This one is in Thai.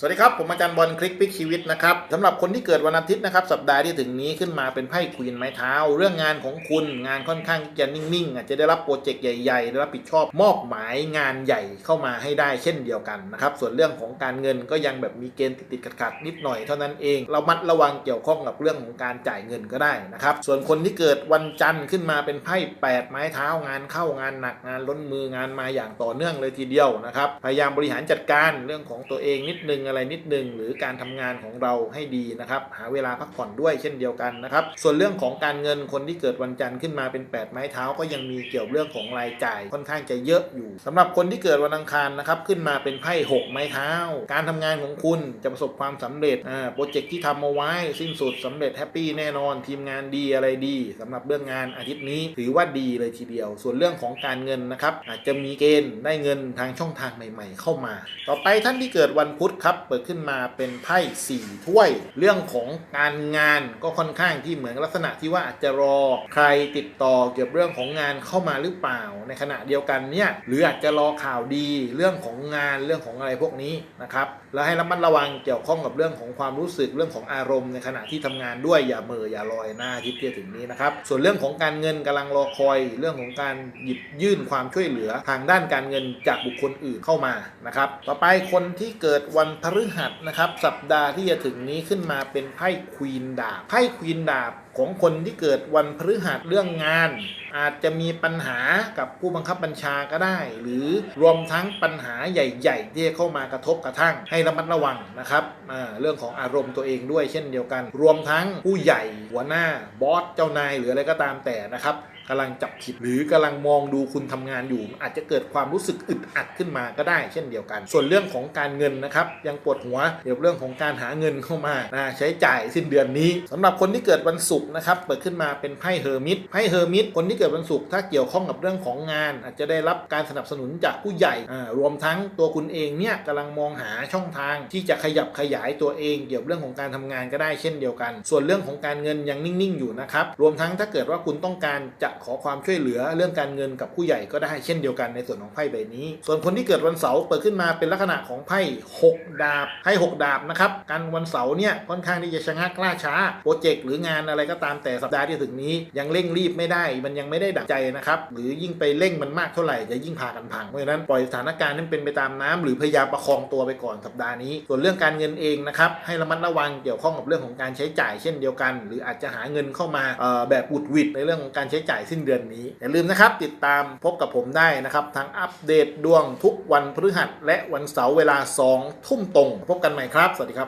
สวัสดีครับ ผมอาจารย์บอลคลิกพิกชีวิตนะครับสำหรับคนที่เกิดวันอาทิตย์นะครับ สัปดาห์ที่ถึงนี้ขึ้นมาเป็นไพ่ควีนไม้เท้า เรื่องงานของคุณงานค่อนข้างจะนิ่งๆอาจจะได้รับโปรเจกต์ใหญ่ๆได้รับผิดชอบมอบหมายงานใหญ่เข้ามาให้ได้เช่นเดียวกันนะครับส่วนเรื่องของการเงินก็ยังแบบมีเกณฑ์ติดๆขัดๆนิดหน่อยเท่านั้นเองเรามัดระวังเกี่ยวข้องกับเรื่องของการจ่ายเงินก็ได้นะครับส่วนคนที่เกิดวันจันทร์ขึ้นมาเป็นไพ่แปดไม้เท้างานเข้างานหนักงานล้นมืองานมาอย่างต่อเนื่องเลยทีเดียวนะครับพยายามบริหารจัดการเรื่องของตัวเองนิดนึงอะไรนิดนึง หรือการทำงานของเราให้ดีนะครับ หาเวลาพักผ่อนด้วยเช่นเดียวกันนะครับ ส่วนเรื่องของการเงินคนที่เกิดวันจันทร์ขึ้นมาเป็น 8 ไม้เท้าก็ยังมีเกี่ยวเรื่องของรายจ่ายค่อนข้างจะเยอะอยู่สำหรับคนที่เกิดวันอังคารนะครับขึ้นมาเป็นไพ่6ไม้เท้า การทำงานของคุณจะประสบความสำเร็จอ่าโปรเจกต์ที่ทำเอาไว้สิ้นสุดสำเร็จแฮปปี้แน่นอนทีมงานดีอะไรดีสำหรับเรื่องงานอาทิตย์นี้ถือว่าดีเลยทีเดียว ส่วนเรื่องของการเงินนะครับอาจจะมีเกณฑ์ได้เงินทางช่องทางใหม่ ๆ เข้ามา ต่อไปท่านที่เกิดวันพุธครับเปิดขึ้นมาเป็นไพ่สี่ถ้วย เรื่องของการงานก็ค่อนข้างที่เหมือนลักษณะที่ว่าอาจจะรอใครติดต่อเกี่ยวกับเรื่องของงานเข้ามาหรือเปล่า ในขณะเดียวกันเนี่ยหรืออาจจะรอข่าวดีเรื่องของงานเรื่องของอะไรพวกนี้นะครับแล้วให้ระมัดระวังเกี่ยวข้องกับเรื่องของความรู้สึกเรื่องของอารมณ์ในขณะที่ทำงานด้วยอย่าเม่ออย่าลอยหน้าทิศที่จะถึงนี้นะครับส่วนเรื่องของการเงินกำลังรอคอยเรื่องของการหยิบยื่นความช่วยเหลือทางด้านการเงินจากบุคคลอื่นเข้ามานะครับต่อไปคนที่เกิดวันพฤหัสนะครับ สัปดาห์ที่จะถึงนี้ขึ้นมาเป็นไพ่ควีนดาบไพ่ควีนดาบ ของคนที่เกิดวันพฤหัสเรื่องงาน อาจจะมีปัญหากับผู้บังคับบัญชาก็ได้ หรือรวมทั้งปัญหาใหญ่ๆ ที่เข้ามากระทบกระทั่ง ให้ระมัดระวังนะครับเรื่องของอารมณ์ตัวเองด้วยเช่นเดียวกัน รวมทั้งผู้ใหญ่หัวหน้าบอสเจ้านายหรืออะไรก็ตามแต่นะครับกำลังจับผิดหรือกำลังมองดูคุณทำงานอยู่ อาจจะเกิดความรู้สึกอึดอัดขึ้นมาก็ได้ เช่นเดียวกัน ส่วนเรื่องของการเงินนะครับยังปวดหัวเกี่ยวกับเรื่องของการหาเงินเข้ามานะใช้จ่ายสิ้นเดือนนี้สำหรับคนที่เกิดวันศุกร์นะครับเปิดขึ้นมาเป็นไพ่เฮอร์มิตไพ่เฮอร์มิตคนที่เกิดวันศุกร์ถ้าเกี่ยวข้องกับเรื่องของงาน อาจจะได้รับการสนับสนุนจากผู้ใหญ่รวมทั้งตัวคุณเองเนี่ยกำลังมองหาช่องทางที่จะขยับขยายตัวเองเกี่ยวกับเรื่องของการทำงานก็ได้เช่นเดียวกัน ส่วนเรื่องของการเงินยังนิ่งๆอยู่นะครับรวมทั้งถ้าเกิดว่าคุณต้องการจะขอความช่วยเหลือเรื่องการเงินกับผู้ใหญ่ก็ได้เช่นเดียวกันในส่วนของไพ่ใบนี้ ส่วนคนที่เกิดวันเสาร์เปิดขึ้นมาเป็นลักษณะของไพ่หกดาบไพ่หกดาบนะครับการวันเสาร์เนี่ยค่อนข้างที่จะชะงักล่าช้าโปรเจกต์หรืองานอะไรก็ตามแต่สัปดาห์ที่ถึงนี้ยังเร่งรีบไม่ได้ มันยังไม่ได้ดังใจนะครับหรือยิ่งไปเร่งมันมากเท่าไหร่จะยิ่งพากันพังเพราะฉะนั้นปล่อยสถานการณ์นั้นเป็นไปตามน้ำหรือพยายามประคองตัวไปก่อนสัปดาห์นี้ ส่วนเรื่องการเงินเองนะครับให้ระมัดระวังเกี่ยวข้องกับเรื่องของการใช้จ่ายเช่นเดียวกัน หรืออาจจะหาเงินเข้ามาแบบอุดหวิดในเรื่องของการใช้จ่ายสิ้นเดือนนี้อย่าลืมนะครับติดตามพบกับผมได้นะครับทางอัปเดตดวงทุกวันพฤหัสและวันเสาร์เวลา2ทุ่มตรง พบกันใหม่ครับ สวัสดีครับ